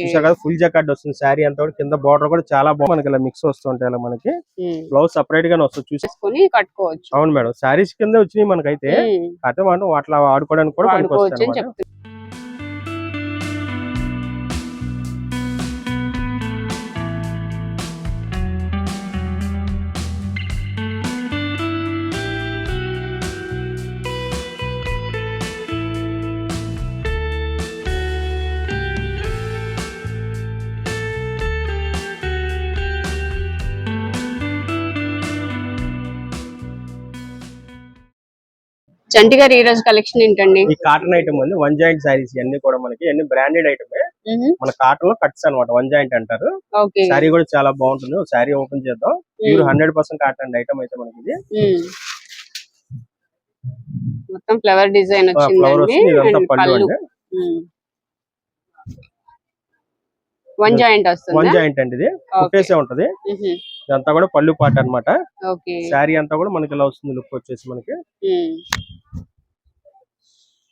చూసారు కదా ఫుల్ జకాట్ వస్తుంది శారీ అంతా కూడా. కింద బార్డర్ కూడా చాలా బాగుంది. మనకి ఇలా మిక్స్ వస్తుంటాయి ఇలా మనకి బ్లౌజ్ సపరేట్ గానే వస్తుంది చూసి. చేసుకొని కట్టుకోవచ్చు. అవును మేడం. శారీస్ కింద వచ్చినాయి మనకైతే. కాకపోతే మనం అట్లా ఆడుకోవడానికి కూడా పనికి చంటి గారు ఈ రోజు కలెక్షన్ ఏంటండి? ఈ కాటన్ ఐటమ్ ఉంది. వన్ జాయింట్ శారీస్ ఇవన్నీ కూడా మనకి అన్ని బ్రాండెడ్ ఐటమ్ మన కాటన్లో కట్స్ అన్నమాట. వన్ జాయింట్ అంటారు. శారీ కూడా చాలా బాగుంటుంది. శారీ ఓపెన్ చేద్దాం. Pure hundred percent cotton item అయితే మనకి ఇది. మొత్తం ఫ్లవర్ డిజైన్ అండి. వన్ జాయింట్ వన్ వస్తుంది? జాయింట్ అండి ఇది. కుట్టేసే ఉంటది. ఇదంతా కూడా పళ్ళు పాట అన్నమాట. ఓకే. శారీ అంతా కూడా మనకి ఇలా వస్తుంది. లుక్ వచ్చేసి మనకి.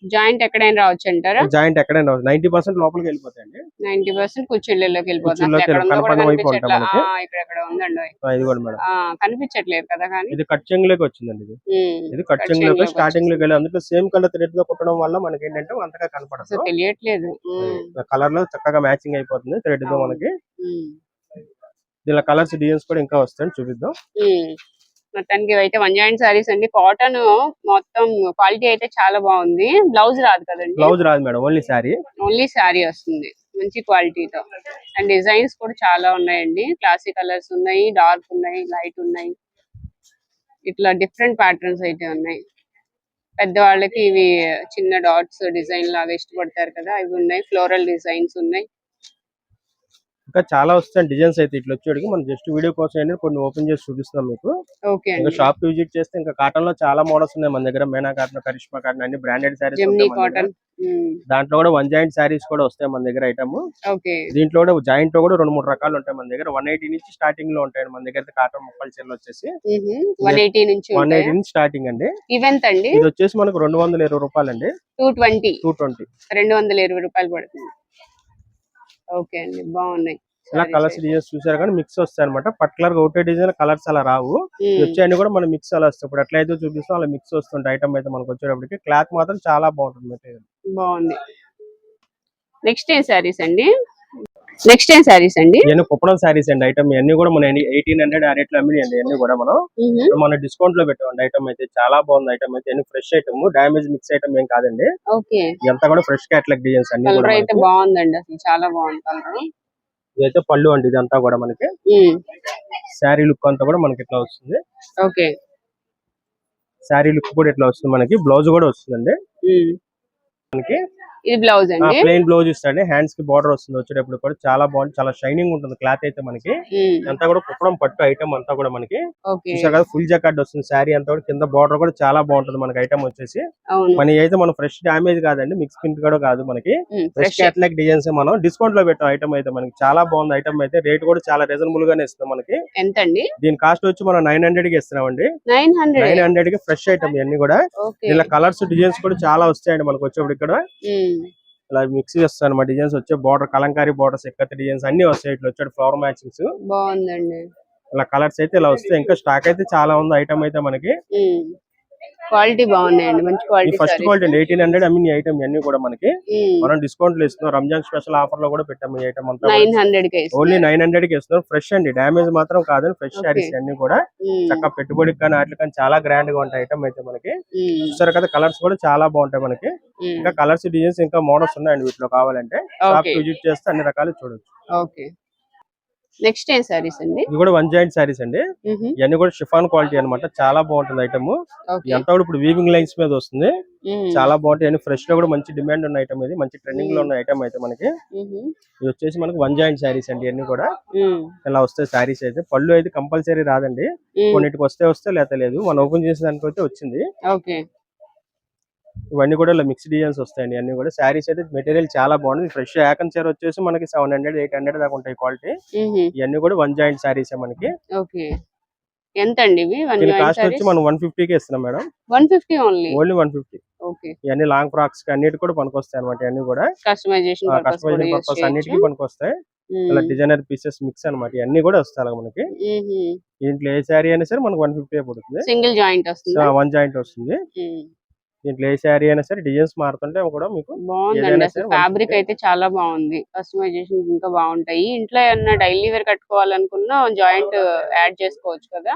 జాయింట్ ఎక్కడైనా రావచ్చు అంటారా? జాయింట్ ఎక్కడైనా నైన్టీ పర్సెంట్ లోపలికి వెళ్ళిపోతాయండి. Ninety percent madam. ఆ, కనిపించట్లేదు కదా కానీ? ఇది కట్ చెంగులోకి వచ్చిందండి ఇది. ఇది కట్ చెంగులోకి చెంగులోకి స్టార్టింగ్లోకి వెళ్ళి అందులో సేమ్ కలర్ థ్రెడ్తో కుట్టడం వల్ల మనకి ఏంటంటే అంతగా కనపడదు. తెలియట్లేదు. కలర్లో చక్కగా మ్యాచింగ్ అయిపోతుంది థ్రెడ్తో. మనకి. దీనిలో కలర్స్ డిజైన్స్ కూడా ఇంకా వస్తాయి చూపిద్దాం. మొత్తానికి అయితే వన్ జాయింట్ సారీస్ అండి. కాటన్ మొత్తం క్వాలిటీ అయితే చాలా బాగుంది. బ్లౌజ్ రాదు కదండి? బ్లౌజ్ రాదు madam only sari. Only sari వస్తుంది. మంచి క్వాలిటీతో. అండ్ డిజైన్స్ కూడా చాలా ఉన్నాయండి. క్లాసిక్ కలర్స్ ఉన్నాయి డార్క్ ఉన్నాయి లైట్ ఉన్నాయి. ఇట్లా డిఫరెంట్ ప్యాటర్న్స్ అయితే ఉన్నాయి. పెద్దవాళ్ళకి ఇవి చిన్న డాట్స్ డిజైన్ లాగా ఇష్టపడతారు కదా ఇవి ఉన్నాయి. ఫ్లోరల్ డిజైన్స్ ఉన్నాయి. ఇంకా చాలా వస్తాయి డిజైన్స్ అయితే ఇట్లా వచ్చేటికి. మనం జస్ట్ వీడియో కోసం ఏంటంటే కొన్ని ఓపెన్ చేసి చూపిస్తాం మీకు. ఇంకా షాప్ విజిట్ చేస్తే ఇంకా కాటన్లో చాలా మోడల్స్ ఉన్నాయి మన దగ్గర. మేనా కాటన్ కరిష్మా కాటన్ అన్ని బ్రాండెడ్ శారీస్ కాటన్ దాంట్లో కూడా వన్ జాయింట్ శారీస్ కూడా వస్తాయి మన దగ్గర ఐటమ్ దీంట్లో కూడా జాయింట్లో కూడా రెండు మూడు రకాలు ఉంటాయి మన దగ్గర. వన్ ఎయిటీ నుంచి స్టార్టింగ్లో ఉంటాయి మన దగ్గర కాటన్ ముక్కల చీరలు వచ్చేసి. వన్ ఎయిటీ నుంచి వన్ ఎయిటీ నుంచి స్టార్టింగ్ అండి. ఈవెంట్ అండి? ఇది వచ్చేసి మనకు రెండు వందల ఇరవై రూపాయలు అండి టూ ట్వంటీ టూ ట్వంటీ రెండు వందల ఇరవై రూపాయలు పడుతుంది. ఓకే అండి బాగున్నాయి. ఇలా కలర్స్. డిజైన్స్ చూసారు కానీ మిక్స్ వస్తాయి అనమాట పర్టికులర్గా ఒకటే డిజైన్ కలర్స్ అలా రావు. వచ్చాయని కూడా మనం మిక్స్ అలా వస్తాయి. ఇప్పుడు ఎట్లయితే చూపిస్తాం అలా మిక్స్ వస్తుంటాయి. ఐటమ్ అయితే మనకు వచ్చేటప్పటికి క్లాత్ మాత్రం చాలా బాగుంటుంది మెటీరియల్ బాగుంది. నెక్స్ట్ ఏం శారీస్ అండి? నెక్స్ట్ ఏం శారీస్ అండి? ఇవన్నీ కుప్పడం శారీస్ అండి. ఐటమ్ ఇవన్నీ కూడా మన ఎయిటీన్ హండ్రెడ్ ఆ రేట్లో అమ్మినాయి అండి ఇవన్నీ కూడా మనం. మన డిస్కౌంట్లో పెట్టామండి. ఐటమ్ అయితే చాలా బాగుంది. ఐటమ్ అయితే అన్ని fresh item damage mix item ఏం కాదండి. ఓకే. ఇదంతా కూడా ఫ్రెష్ క్యాటలాగ్ డిజైన్స్ అన్ని కూడా అయితే. బాగుందండి అసలు. చాలా బాగుంది కలర్ ఇదైతే పళ్ళు అండి. ఇదంతా కూడా మనకి. శారీ లుక్ అంతా కూడా మనకి ఇట్లా వస్తుంది. ఓకే. శారీ లుక్ కూడా ఇట్లా వస్తుంది మనకి. బ్లౌజ్ కూడా వస్తుందండి. మనకి ఇది బ్లౌజ్ అండి. ప్లెయిన్ బ్లౌజ్ ఇస్తాండి హ్యాండ్స్కి బార్డర్ వస్తుంది. వచ్చేటప్పుడు కూడా చాలా బాగుంది. చాలా షైనింగ్ ఉంటుంది క్లాత్ అయితే మనకి. అంతా కూడా కుప్పడం పట్టు ఐటమ్ అంతా కూడా మనకి. కదా ఫుల్ జకాట్ వస్తుంది. శారీ అంతా కూడా కింద బార్డర్ కూడా చాలా బాగుంటుంది మనకి ఐటమ్ వచ్చేసి. మన అయితే మనం ఫ్రెష్ డామేజ్ కాదండి మిక్స్ ప్రింట్ కూడా కాదు మనకి. ఫ్రెష్ క్యాటలాగ్ డిజైన్స్ మనం డిస్కౌంట్లో పెట్టాం ఐటమ్ అయితే మనకి. చాలా బాగుంది ఐటమ్ అయితే. రేట్ కూడా చాలా రీజనబుల్ గానే ఇస్తుంది మనకి. ఎంత అండి దీని కాస్ట్ వచ్చి మనం నైన్ హండ్రెడ్కి ఇస్తున్నామండి. నైన్ నైన్ హండ్రెడ్కి ఫ్రెష్ ఐటమ్ ఇవన్నీ కూడా. ఇలా కలర్స్ డిజైన్స్ కూడా చాలా వస్తాయండి మనకు వచ్చేప్పుడు ఇక్కడ. ఇలా మిక్స్ చేస్తాను అనమాట డిజైన్స్ వచ్చే బార్డర్ కలంకారీ బార్డర్స్ ఎక్కత డిజైన్స్ అన్ని వస్తాయి. ఇట్లా వచ్చాడు ఫ్లవర్ మ్యాచింగ్స్ బాగుందండి. ఇలా కలర్స్ అయితే ఇలా వస్తాయి. ఇంకా స్టాక్ అయితే చాలా ఉంది. ఐటమ్ అయితే మనకి. క్వాలిటీ బాగున్నాయండి. మంచి క్వాలిటీ ఫస్ట్ క్వాలిటీ అండి ఎయిటీన్ హండ్రెడ్ అమ్మిన ఐటమ్ ఇవన్నీ కూడా మనకి మనం డిస్కౌంట్లో ఇస్తున్నాం. రంజాన్ స్పెషల్ ఆఫర్లో కూడా పెట్టాము ఈ ఐటమ్ అంతా నైన్ హండ్రెడ్కి ఓన్లీ నైన్ హండ్రెడ్కి ఇస్తున్నాం ఫ్రెష్ అండి. డామేజ్ మాత్రం కాదండి ఫ్రెష్. శారీస్ అన్ని కూడా చక్కగా పెట్టుబడికి కానీ వాటికి కానీ చాలా గ్రాండ్గా ఉంటాయి ఐటమ్ అయితే మనకి. చూసారు కదా కలర్స్ కూడా చాలా బాగుంటాయి మనకి. ఇంకా కలర్స్ డిజైన్స్ ఇంకా మోడల్స్ ఉన్నాయండి వీటిలో కావాలంటే. షాప్ విజిట్ చేస్తే అన్ని రకాలు చూడొచ్చు. ఓకే. నెక్స్ట్ ఏం సారీస్ అండి? ఇది కూడా వన్ జాయింట్ శారీస్ అండి. ఇవన్నీ కూడా షిఫాన్ క్వాలిటీ అన్నమాట. చాలా బాగుంటుంది ఐటమ్. కూడా ఇప్పుడు వీవింగ్ లైన్స్ మీద వస్తుంది. చాలా బాగుంటాయి. అన్ని ఫ్రెష్లో కూడా మంచి డిమాండ్ ఉన్న ఐటమ్ ఇది. మంచి ట్రెండింగ్లో ఉన్న ఐటమ్ అయితే మనకి. ఇది వచ్చేసి మనకి వన్ జాయింట్ శారీస్ అండి. ఇవన్నీ కూడా. ఇలా వస్తాయి శారీస్ అయితే. పళ్ళు అయితే కంపల్సరీ రాదండి. కొన్నిటికి వస్తే వస్తే లేత లేదు. మనం ఓపెన్ చేసిన దానికి అయితే వచ్చింది ఇవన్నీ కూడా ఇలా మిక్స్ డిజైన్స్ వస్తాయండి అన్ని కూడా. శారీస్ అయితే మెటీరియల్ చాలా బాగుంది. ఫ్రెష్ యాకన్ చీర వచ్చేసి మనకి సెవెన్ హండ్రెడ్ ఎయిట్ హండ్రెడ్ దాకా ఉంటాయి క్వాలిటీ ఇవన్నీ కూడా వన్ జాయింట్ శారీస్ మనకి. ఎంత అండి కాస్ట్ వచ్చి మనం వన్కి ఇస్తున్నాం madam. One fifty only only one fifty ఇవన్నీ లాంగ్ ఫ్రాక్స్ అన్నిటి కూడా పనికొస్తాయి అనమాట ఇవన్నీ కూడా. కస్టమైజేషన్ పర్పస్ అన్నిటికీ పనికొస్తాయి. ఇలా డిజైనర్ పీసెస్ మిక్స్ అన్నమాట ఇవన్నీ కూడా వస్తాయి మనకి. దీంట్లో ఏ శారీ అయినా సరే మనకి వన్ ఫిఫ్టీ పడుతుంది. సింగిల్ జాయింట్ వస్తుంది? వన్ జాయింట్ వస్తుంది. దీంట్లో ఏ శారీ అయినా సరే డిజైన్స్ మారుతుంటే కూడా మీకు బాగుందండి. ఏదైనా అసలు ఫ్యాబ్రిక్ 150. అయితే చాలా బాగుంది. కస్టమైజేషన్ ఇంకా బాగుంటాయి. ఇంట్లో ఏమన్నా డైలీ వేర్ కట్టుకోవాలనుకున్నా జాయింట్ యాడ్ చేసుకోవచ్చు కదా?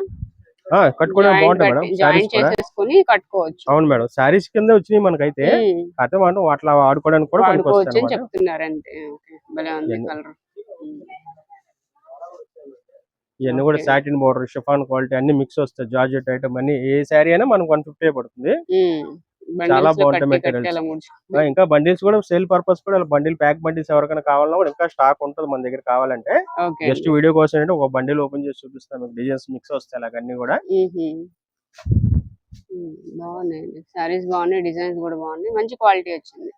కట్టుకోవడం మేడం జాయింట్ చేసేసుకుని కట్టుకోవచ్చు. అవును మేడం శారీస్ కింద వచ్చినాయి మనకైతే. ఉమ్, అదే మనం అట్లా ఆడుకోవడానికి కూడా వాడుకోవచ్చు పనికొస్తాయి అని అన్నమాట. చెప్తున్నారు. అంతే ఓకే. భలే ఉంది ఇవన్నీ. కలర్. ఇవన్నీ కూడా. సాటిన్ బోర్డర్ షిఫాన్ క్వాలిటీ అన్ని మిక్స్ వస్తాయి. జార్జెట్ ఐటమ్ అన్ని ఏ శారీ అయినా మనకు వన్ ఫిఫ్టీ పడుతుంది. చాలా బాగుంటాయి ఇంకా బండిల్స్ కూడా సేల్ పర్పస్ కూడా బండిల్ ప్యాక్ బండిల్స్ ఎవరికైనా కావాలన్నా కూడా ఇంకా స్టాక్ ఉంటుంది మన దగ్గర కావాలంటే. జస్ట్ వీడియో కోసం అంటే ఒక బండిల్ ఓపెన్ చేసి చూపిస్తాం మీకు డిజైన్స్ మిక్స్ వస్తాయి అలాగ అన్ని కూడా. బాగున్నాయండి. సారీస్ బాగున్నాయి డిజైన్స్ కూడా బాగున్నాయి. మంచి క్వాలిటీ వచ్చింది.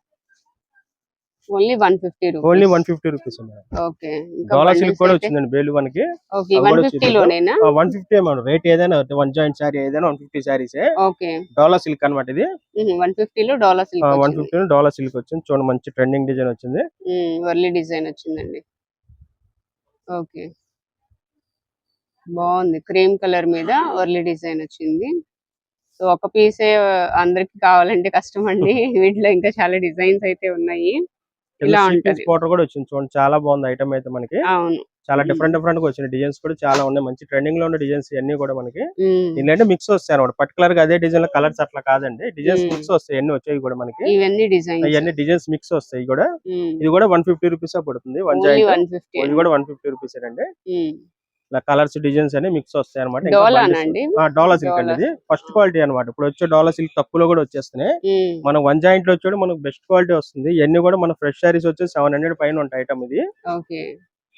Only one fifty only one fifty rupees okay Dola silk కూడా వచ్చిందండి బేలు మనకి one fifty fifty madam rate ఏదైనా వన్ జాయింట్ శారీ ఏదైనా one fifty saris. Okay. Dola silk అనమాట ఇది. వన్ ఫిఫ్టీలో dollar silk one fifty Dola silk వచ్చింది. చూడండి మంచి ట్రెండింగ్ డిజైన్ వచ్చింది. వర్లీ డిజైన్ వచ్చిందండి. ఓకే. బాగుంది. క్రీమ్ కలర్ మీద వర్లీ డిజైన్ వచ్చింది. సో ఒక పీసే అందరికి కావాలంటే కష్టం అండి. వీటిలో ఇంకా చాలా డిజైన్స్ అయితే ఉన్నాయి. ఇలా ఉంటది. కూడా వచ్చింది చూడండి. చాలా బాగుంది ఐటమ్ అయితే మనకి. అవును. చాలా. డిఫరెంట్ డిఫరెంట్గా వచ్చిన డిజైన్స్ కూడా చాలా ఉన్నాయి. మంచి ట్రెండింగ్లో ఉన్న డిజైన్స్ అన్ని కూడా మనకి. ఏంటంటే మిక్స్ వస్తాయి అనమాట పర్టికులర్గా అదే డిజైన్లో కలర్స్ అట్లా కాదండి. డిజైన్స్. మిక్స్ వస్తాయి. అన్ని వచ్చాయి కూడా మనకి. ఇవన్నీ డిజైన్స్. మిక్స్ వస్తాయి కూడా. ఇది కూడా వన్ ఫిఫ్టీ రూపీస్ పడుతుంది. వన్ ఇది కూడా వన్ ఫిఫ్టీ రూపీస్ అండి ఇలా కలర్స్ డిజైన్స్ అన్ని మిక్స్ వస్తాయి అనమాట డోలా సిల్క్ అండి. ఇది. ఫస్ట్ క్వాలిటీ అన్నమాట. ఇప్పుడు వచ్చే డోలా సిల్క్ తక్కువలో కూడా వచ్చేస్తున్నాయి. మనం వన్ జాయింట్లో వచ్చాడు మనకు బెస్ట్ క్వాలిటీ వస్తుంది. ఇవన్నీ కూడా మన ఫ్రెష్ సారీస్ వచ్చి సెవెన్ హండ్రెడ్ పైన ఉంటాయి ఐటమ్ ఇది.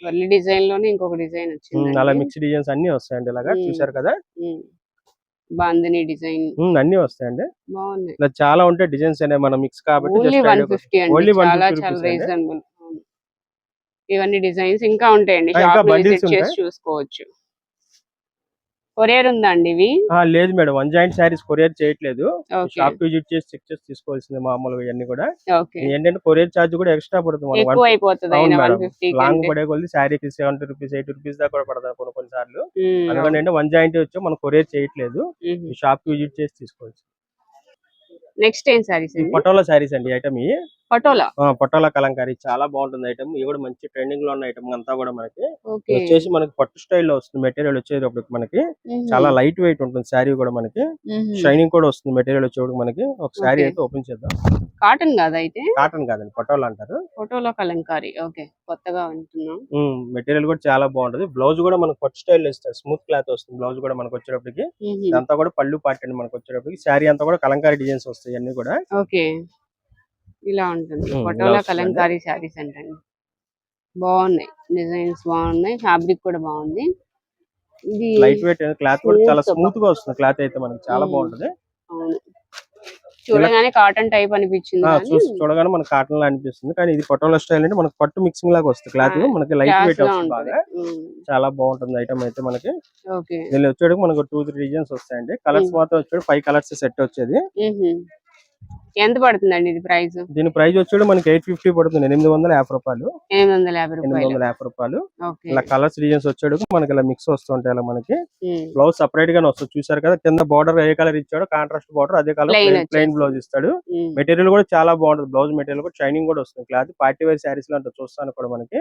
వర్లీ డిజైన్లోనే ఇంకొక డిజైన్ వచ్చింది అలా మిక్స్ డిజైన్స్ అన్ని వస్తాయండి ఇలాగా. చూసారు కదా? బాందిని డిజైన్ ఉమ్, అన్ని వస్తాయండి. ఇలా చాలా ఉంటాయి డిజైన్స్ అనేవి మనం మిక్స్ కాబట్టి ఓన్లీ వన్ ఫిఫ్టీ అండి. Only 150 చాలా rupees చాలా అండి. రీజనబుల్ ఇవన్నీ డిజైన్స్ ఇంకా ఉంటాయండి. షాప్ విజిట్ చేసి. చూసుకోవచ్చు. కొరియర్ ఉందా అండి ఇవి లేదు madam. One joint saris courier చేయట్లేదు. షాప్ విజిట్ చేసి చెక్ చేసి తీసుకోవాల్సింది మామూలుగా ఇవన్నీ కూడా. ఏంటంటే కొరియర్ ఛార్జ్ కూడా ఎక్స్ట్రా పడుతుంది ఎక్కువ అయిపోతుంది. లాంగ్ పడే కొద్ది శారీకి సెవెంటీ రూపీస్ ఎయిటీ రూపీస్ దాకా కూడా పడతాయి కొన్ని కొన్ని సార్లు. అందుకని వన్ జాయింట్ వచ్చి మనం కొరియర్ చేయట్లేదు. షాప్కి విజిట్ చేసి తీసుకోవచ్చు. నెక్స్ట్ ఏం సారీస్ పటోలా శారీస్ అండి ఐటమ్ పటోలా? పటోలా కలంకారీ చాలా బాగుంటుంది ఐటమ్. ఇది కూడా మంచి ట్రెండింగ్లో ఉన్న ఐటమ్ అంతా కూడా మనకి. వచ్చేసి మనకి పట్టు స్టైల్లో వస్తుంది మెటీరియల్ వచ్చేటప్పుడు మనకి. చాలా లైట్ వెయిట్ ఉంటుంది శారీ కూడా మనకి. షైనింగ్ కూడా వస్తుంది మెటీరియల్ వచ్చేటప్పుడు మనకి. ఒక శారీ. అయితే ఓపెన్ చేద్దాం. కాటన్ కాదా అయితే? కాటన్ కాదండి పటోలా అంటారు. ఫోటోలో కలంకారీ. ఓకే కొత్తగా వింటున్నాం మెటీరియల్ కూడా చాలా బాగుంటది. బ్లౌజ్ కూడా మనకు పట్టు స్టైల్ ఇస్తారు. స్మూత్ క్లాత్ వస్తుంది బ్లౌజ్ కూడా మనకు వచ్చేటప్పటికి. ఇదంతా కూడా పళ్ళు పార్ట్ అండి మనకు వచ్చేటప్పటికి. శారీ అంతా కూడా కలంకారీ డిజైన్స్ వస్తాయి అన్ని కూడా. ఓకే. ఇలా ఉంటుంది. వస్తుందండి. కలంకారీ శారీస్ అంటండి. బాగున్నాయి. డిజైన్స్ బాగున్నాయి. ఫ్యాబ్రిక్ కూడా బాగుంది. ఇది లైట్ వెయిట్ క్లాత్ కూడా చాలా. స్మూత్గా వస్తుంది. క్లాత్ అయితే మనకి చాలా. బాగుంటది. అవును. చూడగానే కాటన్ టైప్ అనిపించింది చూడగానే మనకి కాటన్ లా అనిపిస్తుంది. కానీ ఇది పటోలా స్టైల్ అంటే మనకి పట్టు మిక్సింగ్ లాగా వస్తుంది. క్లాత్ మనకి లైట్ వెయిట్ వస్తుంది బాగా. చాలా బాగుంటుంది ఐటమ్ అయితే మనకి. ఓకే. దీనిలో వచ్చేటికి మనకు టూ త్రీ డిజైన్స్ వస్తాయండి. కలర్స్. మాత్రం వచ్చేది ఫైవ్ కలర్స్ సెట్ వచ్చేది. ఎంత పడుతుందండి ఇది ప్రైస్ దీని ప్రైస్ వచ్చేది మనకి ఎయిట్ ఫిఫ్టీ పడుతుంది ఎనిమిది వందల యాభై రూపాయలు. ఎనిమిది వందల యాభై ఎనిమిది రూపాయలు వందల యాభై రూపాయలు. ఓకే. ఇలా కలర్స్ డిజైన్స్ వచ్చాడు మనకి ఇలా మిక్స్ వస్తుంటాయి ఇలా మనకి. బ్లౌజ్ సపరేట్ గానే వస్తుంది. చూసారు కదా కింద బార్డర్ ఏ కలర్ ఇచ్చాడో కాంట్రాస్ట్ బార్డర్ అదే కలర్ ప్లెయిన్. బ్లౌజ్ ఇస్తాడు. మెటీరియల్ కూడా చాలా బాగుంటుంది. బ్లౌజ్ మెటీరియల్ కూడా షైనింగ్ కూడా వస్తుంది. క్లాత్ పార్టీ వేర్ శారీస్లో చూస్తాను కూడా మనకి.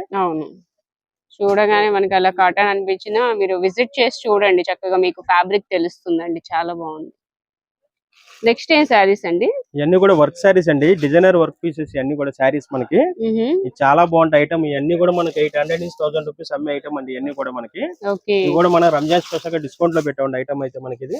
చూడగానే మనకి అలా కాటన్ అనిపించినా మీరు విజిట్ చేసి చూడండి. చక్కగా మీకు ఫ్యాబ్రిక్ తెలుస్తుందండి. చాలా బాగుంది. నెక్స్ట్ ఏం శారీస్ అండి? ఇవన్నీ కూడా వర్క్ శారీస్ అండి. డిజైనర్ వర్క్ పీసెస్ ఇవన్నీ కూడా శారీస్ మనకి. చాలా బాగుంటాయి ఐటమ్ ఇవన్నీ కూడా మనకి ఎయిట్ హండ్రెడ్ నుంచి థౌసండ్ రూపీస్ అమ్మే ఐటమ్ అండి ఇవన్నీ కూడా మనకి. కూడా మన రంజాన్ స్పెషల్గా డిస్కౌంట్లో పెట్టండి ఐటమ్ అయితే మనకి ఇది.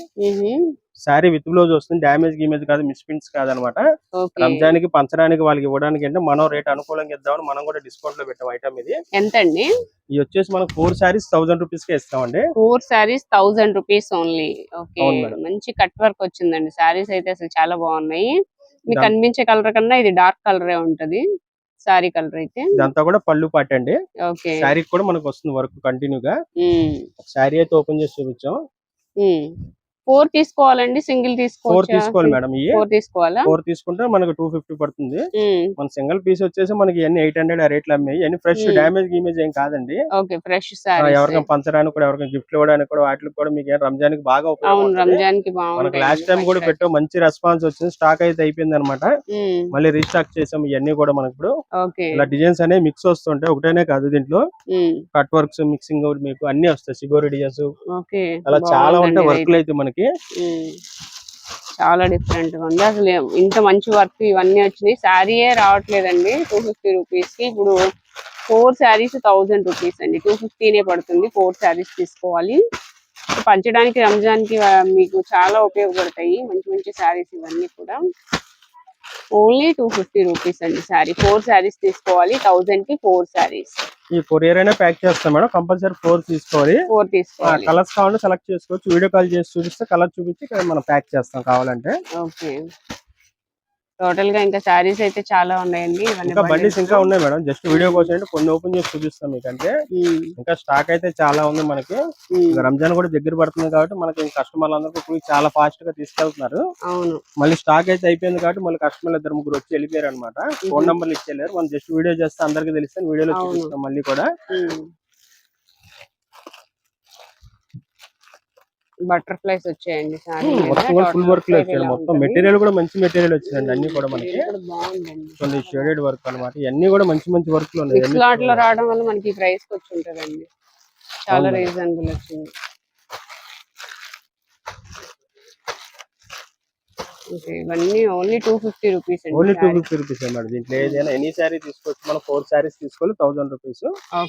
శారీ విత్ బ్లౌజ్ వస్తుంది. డామేజ్ గీమేజ్ కాదు మిస్ప్రింట్స్ కాదనమాట. ఓకే రంజాన్కి పంచడానికి వాళ్ళకి ఇవ్వడానికి అంటే మనం రేట్ అనుకూలంగా ఇద్దామని మనం కూడా డిస్కౌంట్లో పెట్టాం ఐటమ్ ఇది. ఎంత అండి ఇది వచ్చేసి మనకు ఫోర్ శారీస్ థౌసండ్ రూపీస్ కే ఇస్తామండి. Four saris thousand rupees only okay. మంచి కట్ వర్క్ వచ్చిందండి. శారీస్ అయితే అసలు చాలా బాగున్నాయి. మీకు కనిపించే కలర్ కన్నా ఇది డార్క్ కలరే ఉంటది. శారీ కలర్ అయితే. ఇదంతా కూడా పళ్ళు పాట అండి. ఓకే. శారీ కూడా మనకు వస్తుంది వర్క్ కంటిన్యూ గా మ్మ్. శారీ అయితే ఓపెన్ చేసి చూపించాం. ఫోర్ తీసుకోవాలండి సింగిల్ ఫోర్ తీసుకోవాలి మేడం ఇవి ఫోర్ తీసుకోవాలా? ఫోర్ తీసుకుంటే మనకు టూ ఫిఫ్టీ పడుతుంది. మన సింగిల్ పీస్ వచ్చేసి మనకి ఎయిట్ హండ్రెడ్ ఆ రేట్లు అమ్మాయి. అన్ని ఫ్రెష్. డ్యామేజ్ గీమేజ్ ఏం కాదండి. ఓకే ఫ్రెష్ ఎవరికైనా పంచడానికి కూడా ఎవరికైనా గిఫ్ట్ ఇవ్వడానికి కూడా వాటికి కూడా మీకు రంజాన్కి బాగా రంజాన్కి మనకు లాస్ట్ టైం కూడా పెట్టాం మంచి రెస్పాన్స్ వచ్చింది స్టాక్ అయితే అయిపోయింది అనమాట మళ్ళీ రీస్టాక్ చేసాం ఇవన్నీ కూడా మనకి ఇప్పుడు. ఇలా డిజైన్స్ అనేవి మిక్స్ వస్తుంటాయి ఒకటేనే కాదు దీంట్లో. కట్ వర్క్స్ మిక్సింగ్ మీకు అన్ని వస్తాయి సిగోరి డిజైన్స్ అలా చాలా ఉంటాయి వర్క్లు అయితే మనకి. ఉమ్. చాలా డిఫరెంట్గా ఉంది. అసలు ఇంత మంచి వర్క్ ఇవన్నీ వచ్చినాయి. శారీయే రావట్లేదండి. టూ ఫిఫ్టీ రూపీస్కి ఇప్పుడు ఫోర్ శారీస్ థౌజండ్ రూపీస్ అండి. టూ ఫిఫ్టీనే పడుతుంది. ఫోర్ శారీస్ తీసుకోవాలి. పంచడానికి రంజాన్కి మీకు చాలా ఉపయోగపడతాయి. మంచి మంచి శారీస్ ఇవన్నీ కూడా. ఓన్లీ టూ ఫిఫ్టీ రూపీస్ అండి శారీ. ఫోర్ శారీస్ తీసుకోవాలి థౌజండ్కి ఫోర్ శారీస్. ఈ కొరియర్ అయినా ప్యాక్ చేస్తాం మేడం. కంపల్సరీ ఫోర్ తీసుకోవాలి. ఫోర్ తీసుకోవాలి. కలర్స్ కావాలంటే సెలెక్ట్ చేసుకోవచ్చు. వీడియో కాల్ చేసి చూపిస్తే కలర్ చూపించి మనం ప్యాక్ చేస్తాం కావాలంటే. ఓకే. టోటల్గా ఇంకా శారీస్ అయితే చాలా ఉన్నాయండి. ఇంకా బండిస్. ఇంకా ఉన్నాయి మేడం. జస్ట్ వీడియో కోసం కొన్ని ఓపెన్ చేసి చూపిస్తాం మీకు అంటే ఉమ్, ఇంకా స్టాక్ అయితే చాలా ఉంది మనకి. రంజాన్ కూడా దగ్గర పడుతుంది కాబట్టి మనకి కస్టమర్లు అందరూ చాలా ఫాస్ట్గా తీసుకెళ్తున్నారు. అవును. మళ్ళీ స్టాక్ అయితే అయిపోయింది కాబట్టి మళ్ళీ కస్టమర్లు ఇద్దరు ముగ్గురు వచ్చి వెళ్ళిపోయారు అనమాట ఫోన్ నంబర్లు ఇచ్చేళ్ళారు మనం జస్ట్ వీడియో చేస్తే అందరికి తెలిస్తే వీడియోలో. చూపిస్తాం మళ్ళీ కూడా. బటర్ఫ్లైస్ వచ్చాయండి ఫుల్ వర్క్లో వచ్చాడు. మొత్తం మెటీరియల్ కూడా మంచి మెటీరియల్ వచ్చిందండి. అన్ని కూడా మనకి కొన్ని షేడెడ్ వర్క్ అన్నమాట. ఇవన్నీ కూడా మంచి మంచి వర్క్లో ఉన్నాయి లో రావడం వల్ల మనకి ప్రైస్ వచ్చి ఉంటదండి. చాలా రీజనబుల్ వచ్చింది. ఇవన్నీ only two fifty rupees only two fifty rupees అన్నమాట దీంట్లో ఏదైనా ఎనీ శారీ తీసుకోవచ్చు. మనం ఫోర్ శారీస్ తీసుకోవాలి థౌసండ్ రూపీస్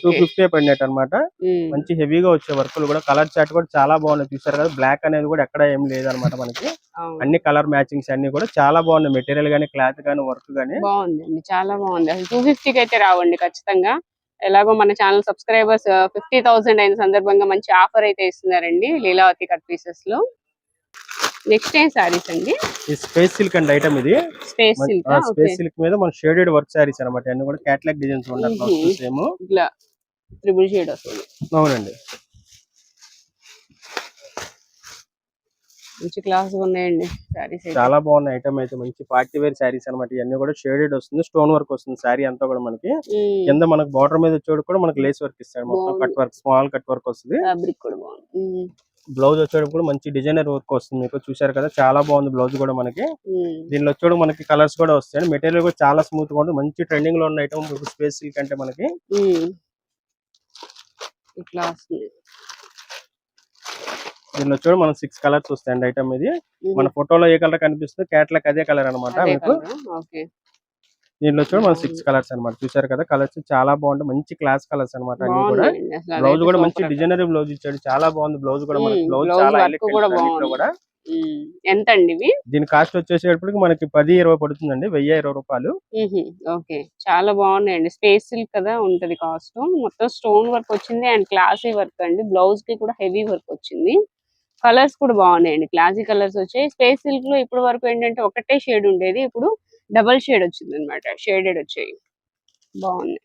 టూ ఫిఫ్టీ పడినట్టు అనమాట ఉమ్, మంచి హెవీగా వచ్చే వర్క్లు కూడా. కలర్ చాట్ కూడా చాలా బాగున్నాయి. చూసారు కదా బ్లాక్ అనేది కూడా ఎక్కడ ఏం లేదనమాట మనకి. అన్ని కలర్ మ్యాచింగ్స్ అన్ని కూడా చాలా బాగున్నాయి. మెటీరియల్ గానీ క్లాత్ గానీ వర్క్ గానీ. బాగుందండి. చాలా బాగుంది. అసలు టూ ఫిఫ్టీకి అయితే రావండి ఖచ్చితంగా. ఎలాగో మన ఛానల్ సబ్స్క్రైబర్స్ ఫిఫ్టీ థౌసండ్ అయిన సందర్భంగా మంచి ఆఫర్ అయితే ఇస్తున్నారండి లీలావతి కట్ పీసెస్లో. నెక్స్ట్ ఏం సారీస్ అండి? ఈ స్పేస్ సిల్క్ అండ్ ఐటమ్ ఇది. స్పేస్ సిల్క్ స్పేస్ సిల్క్ మీద మన షేడెడ్ వర్క్ శారీస్ అనమాట అన్ని కూడా క్యాట్లాగ్ డిజైన్స్. ఉంటాయి సేమ్ ఇట్లా ట్రిపుల్ షేడ్ వస్తుంది. అవునండి. మంచి క్లాస్ ఉన్నాయండి సారీస్ చాలా బాగున్నాయి ఐటమ్ అయితే. మంచి పార్టీ వేర్ శారీస్ అనమాట ఇవన్నీ కూడా షేడెడ్ వస్తుంది. స్టోన్ వర్క్ వస్తుంది శారీ అంతా కూడా మనకి. కింద మనకి బార్డర్ మీద వచ్చేది కూడా మనకి లేస్ వర్క్ ఇస్తాడు. మొత్తం. Cut work small cut work వస్తుంది. ఫ్యాబ్రిక్ కూడా బాగుంది. బ్లౌజ్ వచ్చేటప్పుడు కూడా మంచి డిజైనర్ వర్క్ వస్తుంది. మీకు చూసారు కదా చాలా బాగుంది బ్లౌజ్ కూడా మనకి. దీనిలో వచ్చేటప్పుడు మనకి కలర్స్ కూడా వస్తాయి. మెటీరియల్ కూడా చాలా స్మూత్గా ఉంటుంది. మంచి ట్రెండింగ్లో ఉన్న ఐటమ్ స్పేస్ సిల్క్ అంటే మనకి. ఇట్లా దీనిలో వచ్చేటప్పుడు మనకి సిక్స్ కలర్స్ వస్తాయండి ఐటమ్ ఇది. మన ఫోటోలో ఏ కలర్ కనిపిస్తుంది క్యాట్లాగ్ అదే కలర్ అనమాట మీకు. దీనిలో వచ్చి మన సిక్స్ కలర్స్ అన్నమాట. చూసారు కదా? కలర్స్ చాలా బాగుంటాయి. మంచి క్లాస్ కలర్స్ అన్నమాట అన్ని కూడా. బ్లౌజ్ కూడా మంచి. డిజైనర్ బ్లౌజ్ ఇచ్చాడు. చాలా బాగుంది బ్లౌజ్ కూడా మనకి. బ్లౌజ్ చాలా కూడా ఎంత అండి దీని కాస్ట్ వచ్చేసేటప్పటికి మనకి పది ఇరవై పడుతుందండి. వెయ్యి ఇరవై రూపాయలు. ఓకే. చాలా బాగున్నాయండి. స్పేస్ సిల్క్ కదా ఉంటది కాస్ట్ మొత్తం స్టోన్ వర్క్ వచ్చింది అండ్ క్లాసీ వర్క్ అండి. బ్లౌజ్కి కూడా హెవీ వర్క్ వచ్చింది. కలర్స్ కూడా బాగున్నాయండి. క్లాసీ కలర్స్ వచ్చాయి. స్పేస్ సిల్క్లో ఇప్పటి వరకు ఏంటంటే ఒకటే షేడ్ ఉండేది. ఇప్పుడు డబల్ షేడ్ వచ్చింది అనమాట షేడెడ్ వచ్చాయి. బాగున్నాయి.